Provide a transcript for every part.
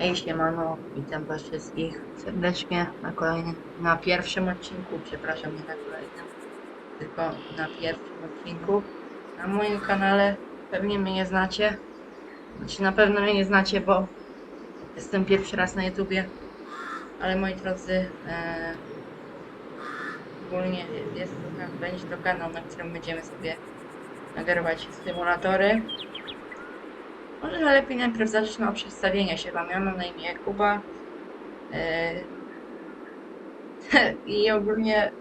Hej siemano, witam was wszystkich serdecznie na kolejnym, na pierwszym odcinku, przepraszam, nie na kolejnym, tylko na pierwszym odcinku. Na moim kanale pewnie mnie nie znacie, znaczy na pewno mnie nie znacie, bo jestem pierwszy raz na YouTubie, ale moi drodzy, e, ogólnie jest to, będzie to kanał, na którym będziemy sobie nagrywać symulatory. Może lepiej najpierw zacznę od przedstawienia się wam. Ja mam na imię Kuba. Yy, I ogólnie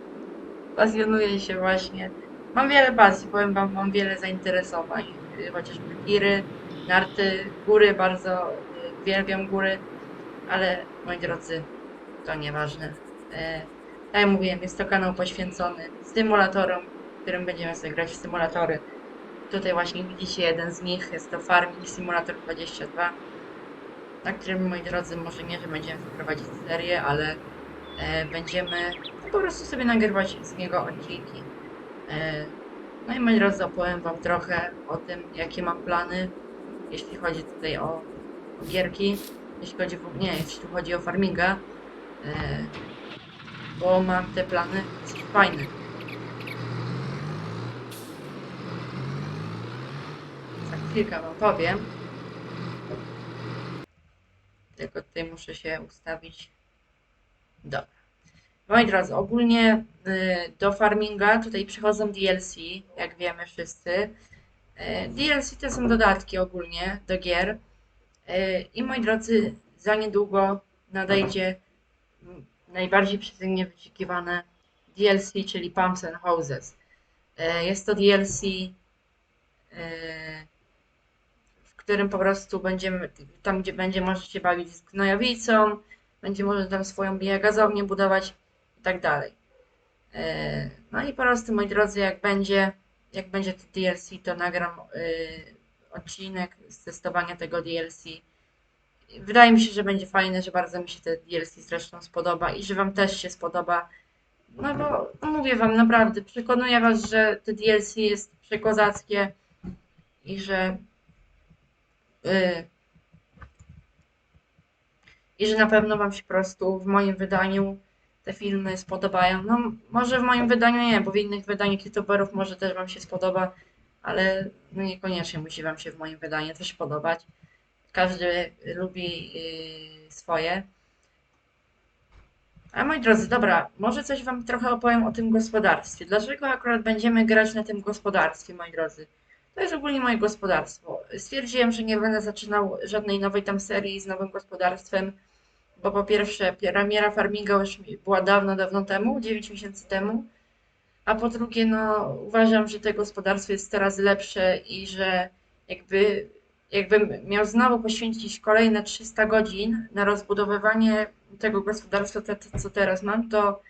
pasjonuję się właśnie. Mam wiele pasji, powiem wam, mam wiele zainteresowań. Yy, Chociażby tiry, narty, góry, bardzo yy, uwielbiam góry, ale moi drodzy, to nieważne. Tak jak mówiłem, jest to kanał poświęcony symulatorom, w którym będziemy sobie grać w symulatory. Tutaj właśnie widzicie jeden z nich, jest to Farming Simulator 22, na którym, moi drodzy, może nie, że będziemy prowadzić serię, ale e, będziemy no, po prostu sobie nagrywać z niego odcinki. E, no i moi drodzy, opowiem wam trochę o tym, jakie mam plany, jeśli chodzi tutaj o, o gierki, jeśli chodzi w, nie, jeśli chodzi o farminga, e, bo mam te plany fajne. Za chwilkę wam powiem. Tylko tutaj muszę się ustawić. Dobra. Moi drodzy, ogólnie y, do farminga tutaj przychodzą DLC, jak wiemy wszyscy. Y, DLC to są dodatki ogólnie do gier. Y, I moi drodzy, za niedługo nadejdzie najbardziej przeze mnie wyczekiwane DLC, czyli Pumps and Houses. Jest to DLC którym po prostu będziemy, tam gdzie będzie można się bawić z gnojowicą, będzie można tam swoją biogazownię budować i tak dalej. E, No i po prostu, moi drodzy, jak będzie, jak będzie to DLC, to nagram y, odcinek z testowania tego DLC. Wydaje mi się, że będzie fajne, że bardzo mi się te DLC zresztą spodoba i że Wam też się spodoba. No bo no mówię Wam naprawdę, przekonuję Was, że te DLC jest przekozackie i że i że na pewno Wam się po prostu w moim wydaniu te filmy spodobają. No, może w moim wydaniu nie, bo w innych wydaniach youtuberów może też Wam się spodoba, ale no niekoniecznie musi Wam się w moim wydaniu też podobać. Każdy lubi y, swoje. A moi drodzy, dobra, może coś Wam trochę opowiem o tym gospodarstwie. Dlaczego akurat będziemy grać na tym gospodarstwie, moi drodzy? To jest ogólnie moje gospodarstwo. Stwierdziłem, że nie będę zaczynał żadnej nowej tam serii z nowym gospodarstwem, bo po pierwsze premiera farminga już była dawno, dawno temu, 9 miesięcy temu, a po drugie, no uważam, że to gospodarstwo jest teraz lepsze i że jakby jakbym miał znowu poświęcić kolejne 300 godzin na rozbudowywanie tego gospodarstwa, co teraz mam, to,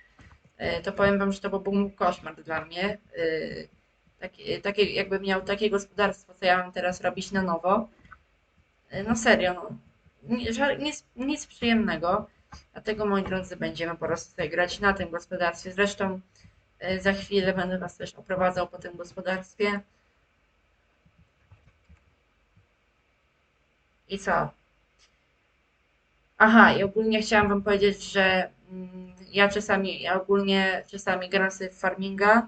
e, to powiem wam, że to był koszmar dla mnie. Takie, takie, jakbym miał takie gospodarstwo, co ja mam teraz robić na nowo. E, No serio, no. Nic, nic przyjemnego. Dlatego, moi drodzy, będziemy po prostu grać na tym gospodarstwie. Zresztą e, za chwilę będę Was też oprowadzał po tym gospodarstwie. I co? Aha, i ogólnie chciałam Wam powiedzieć, że mm, ja czasami, ja ogólnie czasami gram sobie w farminga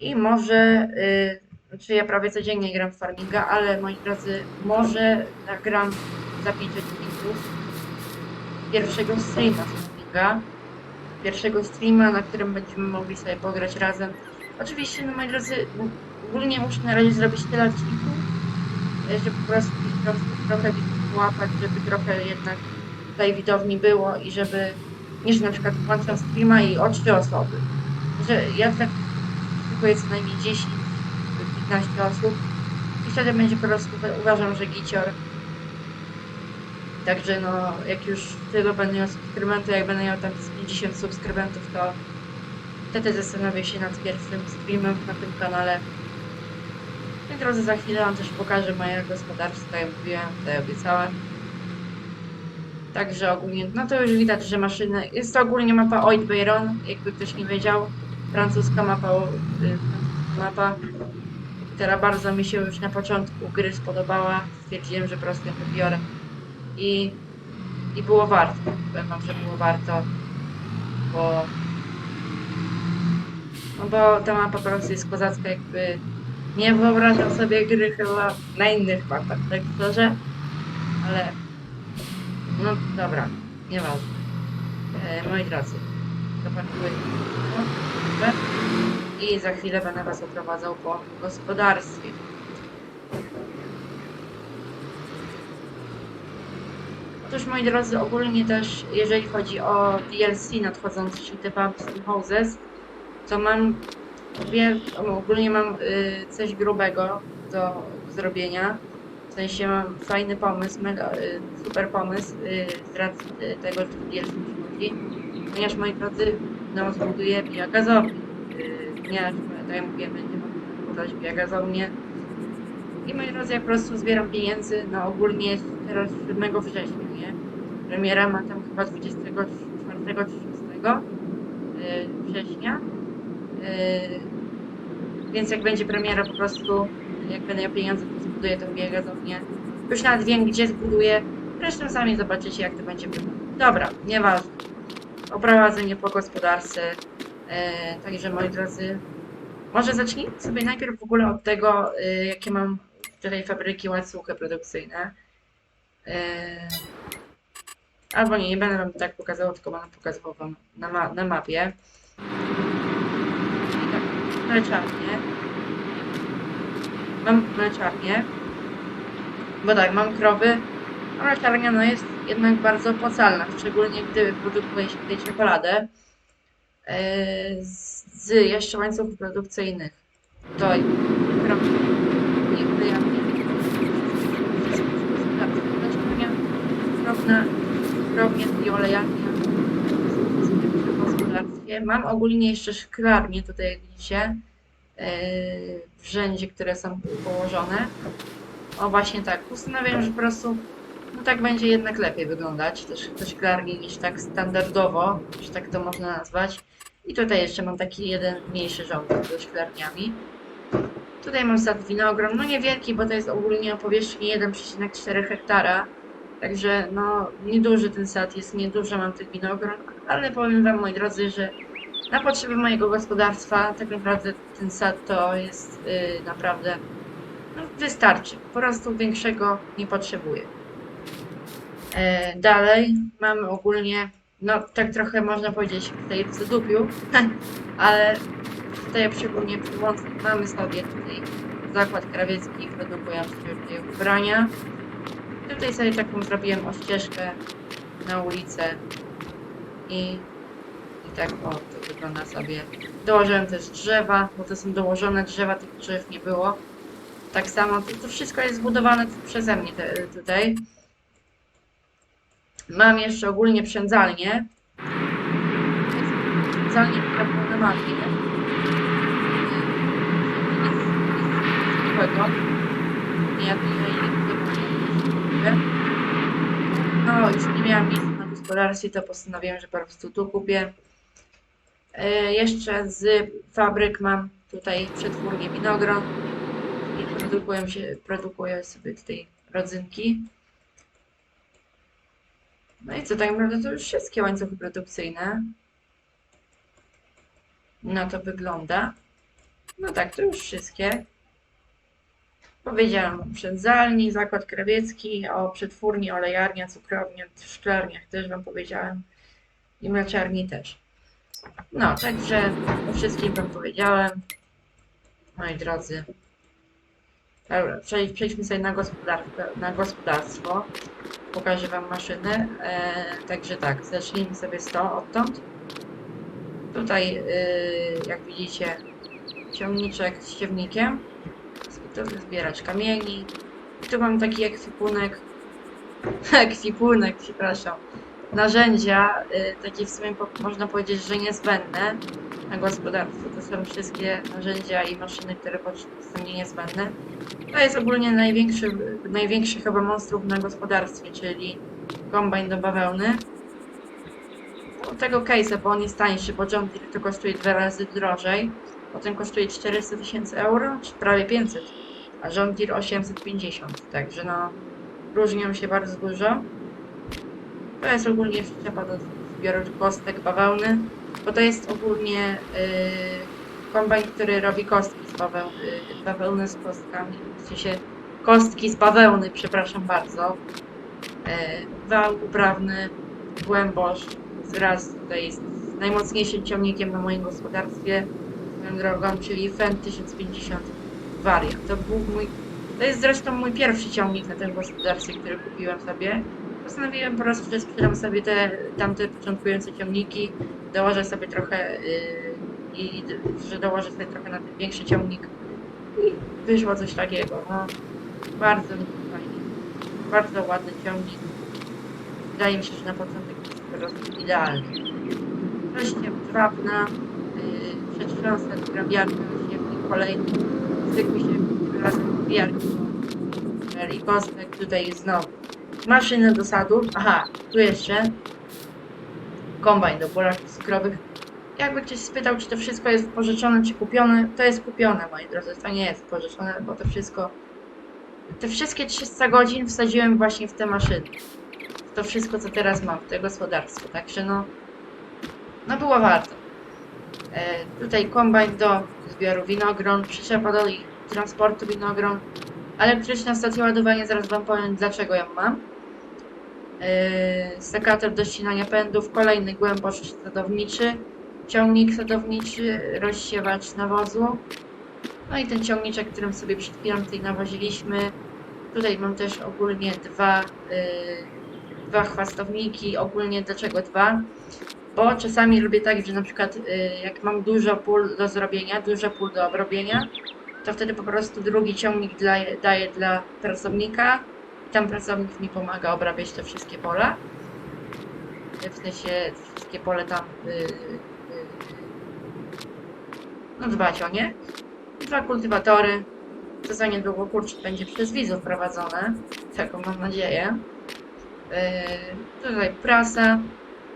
i może, y, znaczy ja prawie codziennie gram w farminga, ale moi drodzy, może nagram za 5 odcinków pierwszego streama farminga. Pierwszego streama, na którym będziemy mogli sobie pograć razem. Oczywiście, no moi drodzy, ogólnie muszę na razie zrobić tyle odcinków, y, żeby po prostu trochę, trochę łapać, żeby trochę jednak tutaj widowni było i żeby, niż na przykład włączam streama i o osoby. Że ja tak kupuje co najmniej 10 15 osób i wtedy będzie po prostu uważam, że gicior. Także no, jak już tyle będę miał subskrybentów, jak będę miał tam z 50 subskrybentów, to wtedy zastanowię się nad pierwszym streamem na tym kanale. I drodzy, za chwilę Wam też pokażę moje gospodarstwo, tak jak mówiłem, tutaj obiecałem. Także ogólnie, no to już widać, że maszyny, jest to ogólnie mapa Oid Bayron, jakby ktoś nie wiedział francuska mapa, y, mapa, która bardzo mi się już na początku gry spodobała. Stwierdziłem, że po prostu ją wybiorę. i, i było warto. Powiem wam, że było warto, bo no bo ta mapa po prostu jest kozacka, jakby nie wyobrażam sobie gry chyba na innych mapach, tak szczerze, ale no dobra, nieważne. E, moi drodzy, zaparkuję i za chwilę będę was oprowadzał po gospodarstwie. Otóż moi drodzy, ogólnie też jeżeli chodzi o DLC nadchodzący, czyli te Bubsy Houses, to mam ogólnie mam y, coś grubego do zrobienia. W sensie mam fajny pomysł, mega, y, super pomysł y, z racji y, tego, że DLC. Ponieważ moi drodzy, no zbuduję biogazownię. Y, ponieważ, tak jak mówię, będziemy budować biogazownię. I moi drodzy, ja po prostu zbieram pieniędzy, no ogólnie jest teraz 7 września, nie? Premiera ma tam chyba 24 czy 6 y, września. Yy, więc jak będzie premiera po prostu, jak będę miał pieniądze, to zbuduję tą biogazownię. Już nawet wiem, gdzie zbuduję. Zresztą sami zobaczycie, jak to będzie wyglądać. Dobra, nieważne. Oprowadzę mnie po gospodarce. Yy, także moi drodzy, może zacznijmy sobie najpierw w ogóle od tego, yy, jakie mam tutaj fabryki łańcuchy produkcyjne. Yy, albo nie, nie będę wam tak pokazywał, tylko będę pokazywał wam na, ma na mapie mleczarnię. Mam mleczarnię. Bo tak, mam krowy. A mleczarnia no, jest jednak bardzo opłacalna, szczególnie gdy produkuje się czekoladę. Yy, z, jeszcze łańcuchów produkcyjnych. To. Mleczarnia, krowna, krownia i olejarnia w gospodarstwie. Mam ogólnie jeszcze szklarnię, tutaj jak widzicie, yy, w rzędzie, które są położone. O właśnie tak, postanowiłem, że po prostu no tak będzie jednak lepiej wyglądać też te szklarnie niż tak standardowo, że tak to można nazwać. I tutaj jeszcze mam taki jeden mniejszy rząd ze szklarniami. Tutaj mam sad winogron, no niewielki, bo to jest ogólnie o powierzchni 1,4 hektara. Także no nieduży ten sad jest, niedużo mam tych winogron, ale powiem wam moi drodzy, że na potrzeby mojego gospodarstwa tak naprawdę ten sad to jest yy, naprawdę no, wystarczy. Po prostu większego nie potrzebuję. E, dalej mamy ogólnie, no tak trochę można powiedzieć w zadupiu, ale tutaj szczególnie przy łącznik mamy sobie tutaj zakład krawiecki, produkują sobie tutaj ubrania. Tutaj sobie taką zrobiłem o ścieżkę na ulicę i, i tak o to wygląda sobie. Dołożyłem też drzewa, bo to są dołożone drzewa, tych drzew nie było. Tak samo, to, to wszystko jest zbudowane przeze mnie te, tutaj. Mam jeszcze ogólnie przędzalnię. Przędzalnię, kupię. No, już nie miałam miejsca na gospodarstwie, to postanowiłem, że po prostu tu kupię. E, jeszcze z fabryk mam tutaj przetwórnię winogron i się, produkuję sobie tutaj rodzynki. No i co, tak naprawdę to już wszystkie łańcuchy produkcyjne. No to wygląda. No tak, to już wszystkie. Powiedziałam o przędzalni, zakład krawiecki, o przetwórni, olejarnia, cukrownia, szklarniach też Wam powiedziałem i mleczarni też. No, także o wszystkim Wam powiedziałem, moi drodzy. Dobra, przejdź, przejdźmy sobie na, na gospodarstwo. Pokażę Wam maszyny. E, także tak, zacznijmy sobie to odtąd. Tutaj, e, jak widzicie, ciągniczek z siewnikiem to zbierać kamieni. I tu mam taki ekwipunek, ekwipunek, przepraszam, narzędzia, y, takie w sumie po, można powiedzieć, że niezbędne na gospodarstwie. To są wszystkie narzędzia i maszyny, które są niezbędne. To jest ogólnie największy, największy chyba monstrum na gospodarstwie, czyli kombajn do bawełny. Od tego case'a, bo on jest tańszy, bo John Deere to kosztuje dwa razy drożej. Potem kosztuje 400 tysięcy euro, czy prawie 500, a John Deere 850, także no różnią się bardzo dużo. To jest ogólnie przyczepa do zbioru kostek bawełny, bo to jest ogólnie yy, kombajn, który robi kostki z baweł, yy, bawełny z kostkami, w kostki z bawełny, przepraszam bardzo. Yy, wał uprawny, głębosz, wraz tutaj jest najmocniejszym ciągnikiem na moim gospodarstwie, swoją drogą, czyli FEN 1050 Variant. To był mój, to jest zresztą mój pierwszy ciągnik na tym gospodarstwie, który kupiłem sobie. Postanowiłem po prostu, że sprzedam sobie te tamte początkujące ciągniki, dołożę sobie trochę yy, i że dołożę sobie trochę na ten większy ciągnik i wyszło coś takiego. No, bardzo fajnie. Bardzo ładny ciągnik. Wydaje mi się, że na początek jest po prostu idealny. Wreszcie drapna, yy, przetrząsać grabiarka, siewnik kolejny, zwykły siewnik razem grabiarki, i kostek tutaj znowu. Maszyny do sadów, aha, tu jeszcze kombajn do pola skrowych. Jakby ktoś spytał, czy to wszystko jest pożyczone, czy kupione, to jest kupione, moi drodzy, to nie jest pożyczone, bo to wszystko, te wszystkie 300 godzin wsadziłem właśnie w te maszyny. To wszystko, co teraz mam, w te gospodarstwo, także no, no było warto. E, tutaj kombajn do zbioru winogron, przyczepa do transportu winogron, elektryczna stacja ładowania, zaraz wam powiem dlaczego ją mam. Yy, sekator do ścinania pędów, kolejny głębosz sadowniczy, ciągnik sadowniczy, rozsiewacz nawozu. No i ten ciągniczek, którym sobie przed chwilą tutaj nawoziliśmy. Tutaj mam też ogólnie dwa, yy, dwa chwastowniki. Ogólnie dlaczego dwa? Bo czasami robię tak, że na przykład yy, jak mam dużo pól do zrobienia, dużo pól do obrobienia, to wtedy po prostu drugi ciągnik dla, daję dla pracownika i tam pracownik mi pomaga obrabiać te wszystkie pola. W sensie wszystkie pole tam yy, yy, no dbać o nie. Dwa kultywatory. To za niedługo kurczę będzie przez widzów prowadzone. Taką mam nadzieję. Yy, tutaj prasa.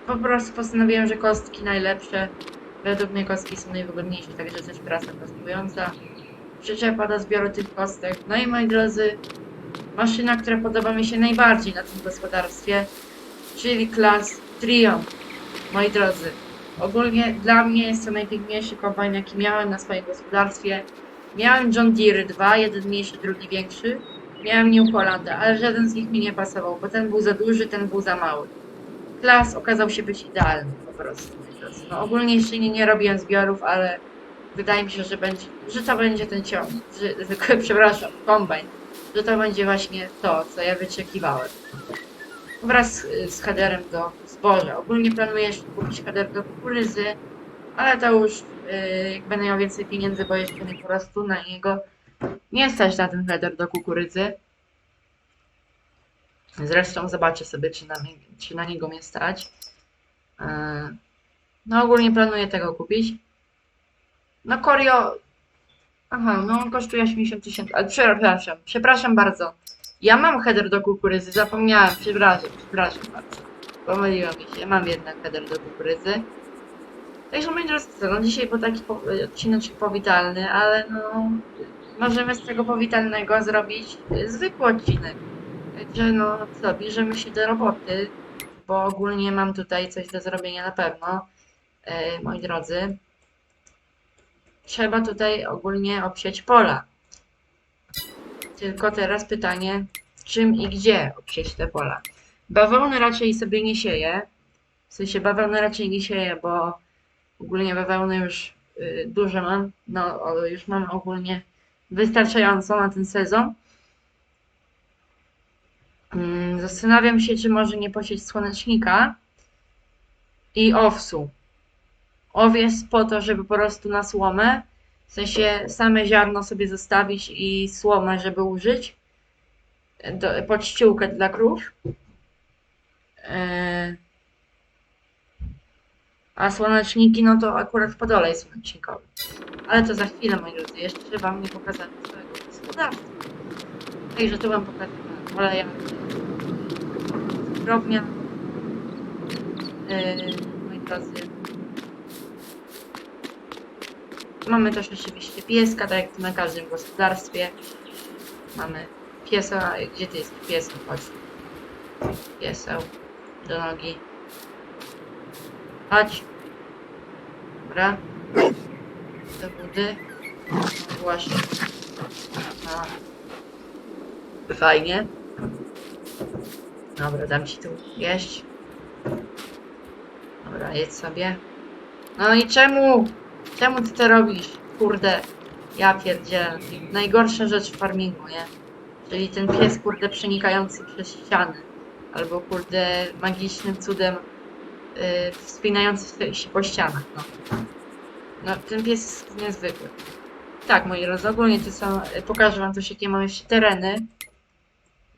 Po prostu postanowiłem, że kostki najlepsze. Według mnie kostki są najwygodniejsze, także też prasa kosztująca przyczepa do zbioru tych kostek. No i moi drodzy, maszyna, która podoba mi się najbardziej na tym gospodarstwie, czyli klas Triumph. Moi drodzy, ogólnie dla mnie jest to najpiękniejszy kombajn, jaki miałem na swoim gospodarstwie. Miałem John Deere 2, jeden mniejszy, drugi większy. Miałem New Hollanda, ale żaden z nich mi nie pasował, bo ten był za duży, ten był za mały. Klas okazał się być idealny po prostu. No, ogólnie jeszcze nie, nie robiłem zbiorów, ale wydaje mi się, że będzie, że to będzie ten ciągnik, że, przepraszam, kombajn, że to będzie właśnie to, co ja wyczekiwałem. Wraz z, z headerem do zboża. Ogólnie planuję jeszcze kupić header do kukurydzy, ale to już jak będę miał więcej pieniędzy, bo jeszcze nie po prostu na niego nie stać na ten header do kukurydzy. Zresztą zobaczę sobie, czy na, czy na niego mnie stać. Yy, no ogólnie planuję tego kupić. No Korio. Aha, no on kosztuje 80 tysięcy. Ale przepraszam, przepraszam bardzo. Ja mam header do kukurydzy, zapomniałem, przepraszam, przepraszam bardzo. Pomyliłem mi się, mam jednak header do kukurydzy. Także moi drodzy, no dzisiaj był taki po, odcinek powitalny, ale no możemy z tego powitalnego zrobić y, zwykły odcinek. Także no co, bierzemy się do roboty, bo ogólnie mam tutaj coś do zrobienia na pewno, e, moi drodzy trzeba tutaj ogólnie obsiać pola. Tylko teraz pytanie, czym i gdzie obsieć te pola? Bawełny raczej sobie nie sieję. W sensie bawełny raczej nie sieję, bo ogólnie bawełny już y, dużo mam. No, już mam ogólnie wystarczająco na ten sezon. Mm, Zastanawiam się, czy może nie posieć słonecznika i owsu owies po to, żeby po prostu na słomę, w sensie same ziarno sobie zostawić i słomę, żeby użyć do, pod ściółkę dla krów. Yy. A słoneczniki, no to akurat w podole jest słonecznikowy. Ale to za chwilę, moi drodzy. Jeszcze wam nie pokazałem swojego gospodarstwa. Także to wam pokażę oleja. Drobnia. Yy, moi drodzy. Mamy też oczywiście pieska, tak jak na każdym gospodarstwie. Mamy piesa, gdzie ty jest pieseł? Chodź. Pieseł. do nogi. Chodź. Dobra. Do budy. Właśnie. No. Fajnie. Dobra, dam ci tu jeść. Dobra, jedz sobie. No i czemu? Czemu ty to robisz? Kurde. Ja pierdzielę. Najgorsza rzecz w farmingu, nie? Czyli ten pies, kurde, przenikający przez ściany. Albo, kurde, magicznym cudem yy, wspinający się po ścianach, no. No, ten pies jest niezwykły. Tak, moi drodzy, ogólnie to są... Pokażę wam też, jakie mam jeszcze tereny.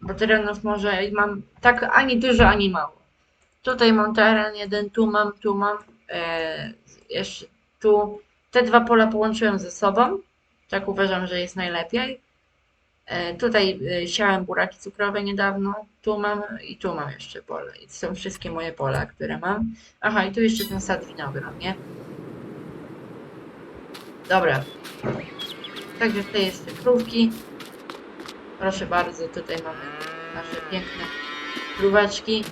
Bo terenów może mam tak ani dużo, ani mało. Tutaj mam teren jeden, tu mam, tu mam. E, jeszcze tu. Te dwa pola połączyłem ze sobą. Tak uważam, że jest najlepiej. E, tutaj e, siałem buraki cukrowe niedawno. Tu mam i tu mam jeszcze pole. I to są wszystkie moje pola, które mam. Aha, i tu jeszcze ten sad winogron, nie? Dobra. Także tutaj jest krówki. Proszę bardzo, tutaj mamy nasze piękne króweczki.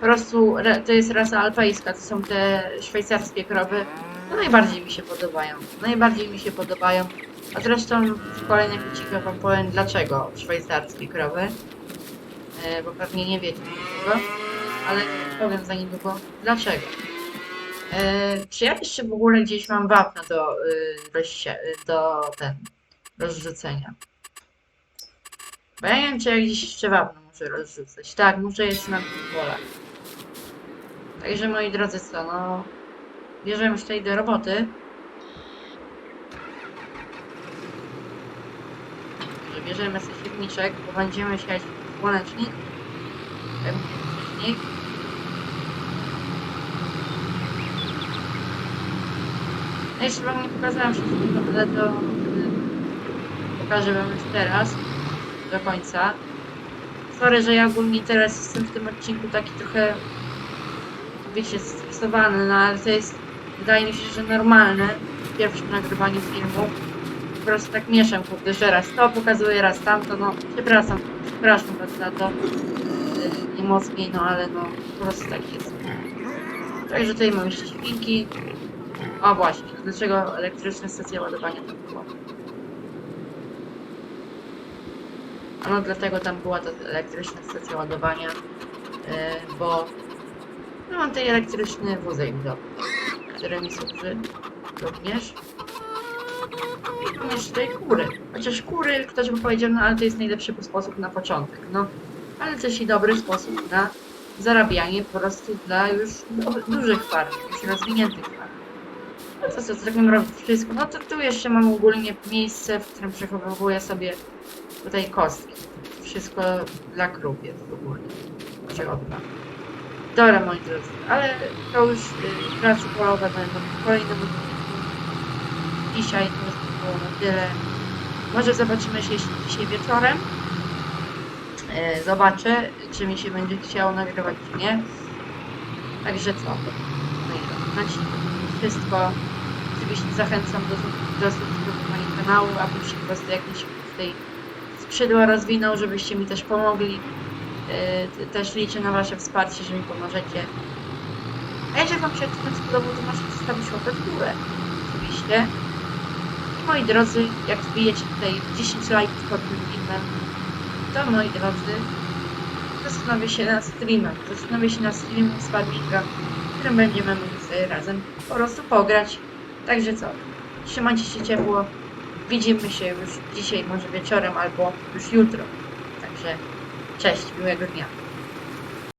Po prostu to jest rasa alpejska, to są te szwajcarskie krowy. No najbardziej mi się podobają. Najbardziej mi się podobają. A zresztą w kolejnych odcinkach wam powiem dlaczego szwajcarskie krowy. E, bo pewnie nie wiecie dlaczego. Ale powiem za niedługo dlaczego. E, czy ja jeszcze w ogóle gdzieś mam wapno do, y, do, ście- do ten, rozrzucenia? Bo ja nie wiem, czy ja gdzieś jeszcze wapno muszę rozrzucać. Tak, muszę jeszcze na polach. Także moi drodzy, co, no... Bierzemy już tutaj do roboty. Bierzemy sobie siewniczek, bo będziemy siać słonecznik. Słonecznik. No jeszcze wam nie pokazałem wszystkiego, ale to y, pokażę wam już teraz do końca. Sorry, że ja ogólnie teraz jestem w tym odcinku taki trochę, wiecie, stresowany, no ale to jest, wydaje mi się, że normalne w pierwszym nagrywaniu filmu. Po prostu tak mieszam, kurde, że raz to pokazuję, raz tamto, no przepraszam, przepraszam was za to. Yy, Nie mocniej, no ale no po prostu tak jest. Także tutaj mam jeszcze świnki. O właśnie, dlaczego elektryczna stacja ładowania tam była? A no dlatego tam była ta elektryczna stacja ładowania, yy, bo no, mam tutaj elektryczny wózek do, służy również. I również tutaj kury. Chociaż kury, ktoś by powiedział, no ale to jest najlepszy sposób na początek. No, ale też i dobry sposób na zarabianie po prostu dla już du- dużych farm, już rozwiniętych farm. No to co, zrobimy robić wszystko. No to tu jeszcze mam ogólnie miejsce, w którym przechowuję sobie tutaj kostki. Wszystko dla krów jest ogólnie. Przychodna. Dobra moi drodzy, ale to już y, prace polowe będą w kolejnym odcinku. Dzisiaj to już by było na tyle. Może zobaczymy się dzisiaj wieczorem. E, Zobaczę, czy mi się będzie chciało nagrywać, czy nie. Także co? No i znaczy wszystko. Oczywiście zachęcam do, do subskrybowania kanału, aby się po prostu jakieś tutaj skrzydła rozwinął, żebyście mi też pomogli. Yy, też liczę na Wasze wsparcie, że mi pomożecie. A jeżeli Wam się odcinek spodobał, to możecie zostawić łapę w górę. Oczywiście. I moi drodzy, jak wbijecie tutaj 10 lajków pod tym filmem, to moi drodzy, zastanowię się na streamem. Zastanowię się na streamie z farminga, którym będziemy mogli sobie razem po prostu pograć. Także co? Trzymajcie się ciepło. Widzimy się już dzisiaj, może wieczorem, albo już jutro. Także cześć, miłego dnia.